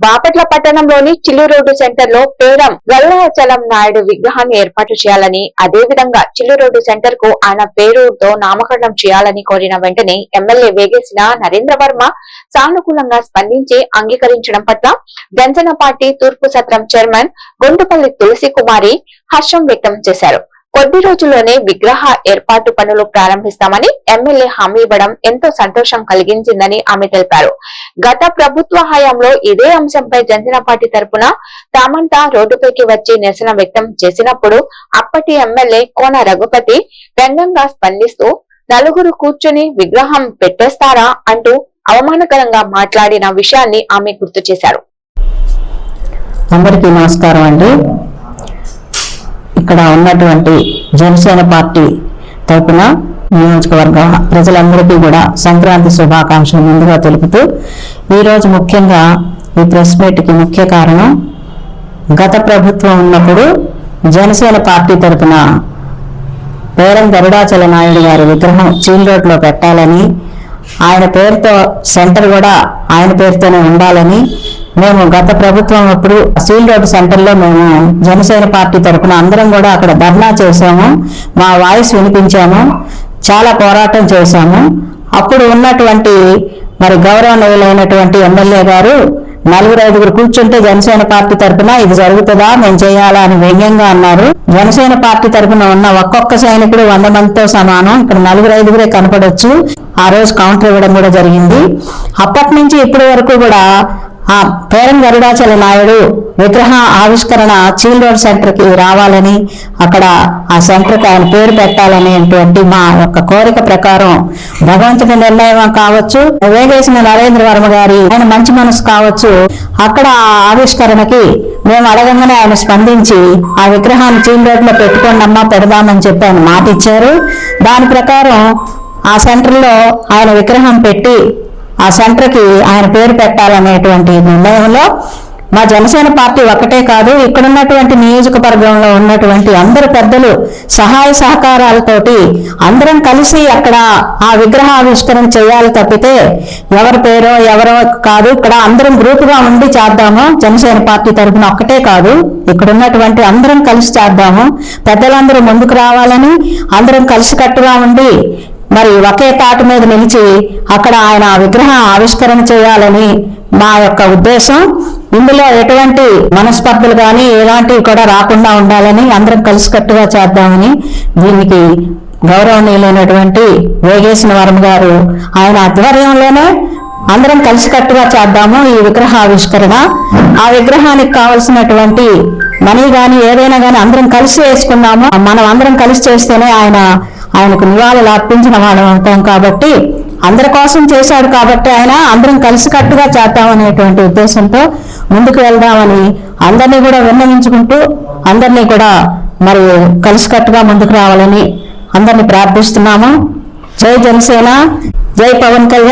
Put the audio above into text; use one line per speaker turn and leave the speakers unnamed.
బాపట్ల పట్టణంలోని చిల్లు రోడ్డు సెంటర్లో పేరం గల్లాచలం నాయుడు విగ్రహాన్ని ఏర్పాటు చేయాలని అదే విధంగా చిల్లు రోడ్డు సెంటర్కు ఆయన పేరుతో నామకరణం చేయాలని కోరిన వెంటనే ఎమ్మెల్యే వేగేసిన నరేంద్ర వర్మ సానుకూలంగా స్పందించి అంగీకరించడం పట్ల జనసేన పార్టీ తూర్పు సత్రం చైర్మన్ గుంటుపల్లి తులసి కుమారి హర్షం వ్యక్తం చేశారు. కొద్ది రోజుల్లోనే విగ్రహ ఏర్పాటు పనులు ప్రారంభిస్తామని ఎమ్మెల్యే హామీ ఇవ్వడం ఎంతో సంతోషం కలిగించిందని ఆమె తెలిపారు. గత ప్రభుత్వ హయాంలో ఇదే అంశంపై జనసేన పార్టీ తరపున తామంతా రోడ్డుపైకి వచ్చి నిరసన వ్యక్తం చేసినప్పుడు అప్పటి ఎమ్మెల్యే కోన రఘుపతి రంగంగా స్పందిస్తూ నలుగురు కూర్చుని విగ్రహం పెట్టేస్తారా? అంటూ అవమానకరంగా మాట్లాడిన విషయాన్ని ఆమె గుర్తు చేశారు.
అందరికీ నమస్కారం అండి. ఇక్కడ ఉన్నటువంటి జనసేన పార్టీ తరపున నియోజకవర్గ ప్రజలందరికీ కూడా సంక్రాంతి శుభాకాంక్షలు ముందుగా తెలుపుతూ ఈరోజు ముఖ్యంగా ఈ ప్రెస్ మీట్కి ముఖ్య కారణం గత ప్రభుత్వం ఉన్నప్పుడు జనసేన పార్టీ తరపున పేరం గరుడాచల నాయుడు గారి విగ్రహం చీల్ రోడ్లో పెట్టాలని ఆయన పేరుతో సెంటర్ కూడా ఆయన పేరుతోనే ఉండాలని మేము గత ప్రభుత్వం అప్పుడు స్టీల్ రోడ్ సెంటర్లో మేము జనసేన పార్టీ తరఫున అందరం కూడా అక్కడ ధర్నా చేశాము. మా వాయిస్ వినిపించాము. చాలా పోరాటం చేశాము. అప్పుడు ఉన్నటువంటి మరి గౌరవనీయులైనటువంటి ఎమ్మెల్యే గారు నలుగురు ఐదుగురు కూర్చుంటే జనసేన పార్టీ తరఫున ఇది జరుగుతుందా మేము చేయాలా అని వ్యంగ్యంగా అన్నారు. జనసేన పార్టీ తరఫున ఉన్న ఒక్కొక్క సైనికుడు వంద మందితో సమానం. ఇక్కడ నలుగురు ఐదుగురే కనపడవచ్చు ఆ రోజు కౌంటర్ ఇవ్వడం కూడా జరిగింది. అప్పటి నుంచి ఇప్పటి వరకు కూడా ఆ పేరం గరుడాచల నాయుడు విగ్రహ ఆవిష్కరణ చీల్ రోడ్ సెంటర్కి రావాలని అక్కడ ఆ సెంటర్కి ఆయన పేరు పెట్టాలనేటువంటి మా యొక్క కోరిక ప్రకారం భగవంతుని నిర్ణయం కావచ్చు వేగేసిన నరేంద్ర వర్మ గారి ఆయన మంచి మనసు కావచ్చు అక్కడ ఆ ఆవిష్కరణకి మేము అడగంగానే ఆయన స్పందించి ఆ విగ్రహాన్ని చీల్ రోడ్లో పెట్టుకోండి అమ్మా పెడదామని చెప్పి ఆయన మాట ఇచ్చారు దాని ప్రకారం ఆ సెంటర్లో ఆయన విగ్రహం పెట్టి ఆ సెంటర్కి ఆయన పేరు పెట్టాలనేటువంటి నిర్ణయంలో మా జనసేన పార్టీ ఒక్కటే కాదు ఇక్కడ ఉన్నటువంటి నియోజకవర్గంలో ఉన్నటువంటి అందరు పెద్దలు సహాయ సహకారాలతోటి అందరం కలిసి అక్కడ ఆ విగ్రహావిష్కరణ చేయాలి తప్పితే ఎవరి పేరో ఎవరో కాదు ఇక్కడ అందరం గ్రూప్గా ఉండి చేద్దాము. జనసేన పార్టీ తరఫున ఒక్కటే కాదు ఇక్కడ ఉన్నటువంటి అందరం కలిసి చేద్దాము. పెద్దలందరూ ముందుకు రావాలని అందరం కలిసికట్టుగా ఉండి మరి ఒకే తాటు మీద నిలిచి అక్కడ ఆయన విగ్రహ ఆవిష్కరణ చేయాలని మా యొక్క ఉద్దేశం. ఇందులో ఎటువంటి మనస్పర్ధలు కానీ ఎలాంటివి కూడా రాకుండా ఉండాలని అందరం కలిసికట్టుగా చేద్దామని దీనికి గౌరవనీయులైనటువంటి వేగేసిన వరం గారు ఆయన ఆధ్వర్యంలోనే అందరం కలిసికట్టుగా చేద్దాము ఈ విగ్రహ ఆవిష్కరణ. ఆ విగ్రహానికి కావలసినటువంటి మనీ కానీ ఏదైనా కానీ అందరం కలిసి వేసుకున్నాము. మనం అందరం కలిసి చేస్తేనే ఆయన ఆయనకు నివాళులు అర్పించిన వాళ్ళం అవుతాం కాబట్టి అందరి కోసం చేశాడు కాబట్టి ఆయన అందరం కలిసికట్టుగా చేద్దామనేటువంటి ఉద్దేశంతో ముందుకు వెళ్దామని అందరినీ కూడా విన్నవించుకుంటూ అందరినీ కూడా మరి కలిసికట్టుగా ముందుకు రావాలని అందరినీ ప్రార్థిస్తున్నాము. జై జనసేన జై పవన్ కళ్యాణ్.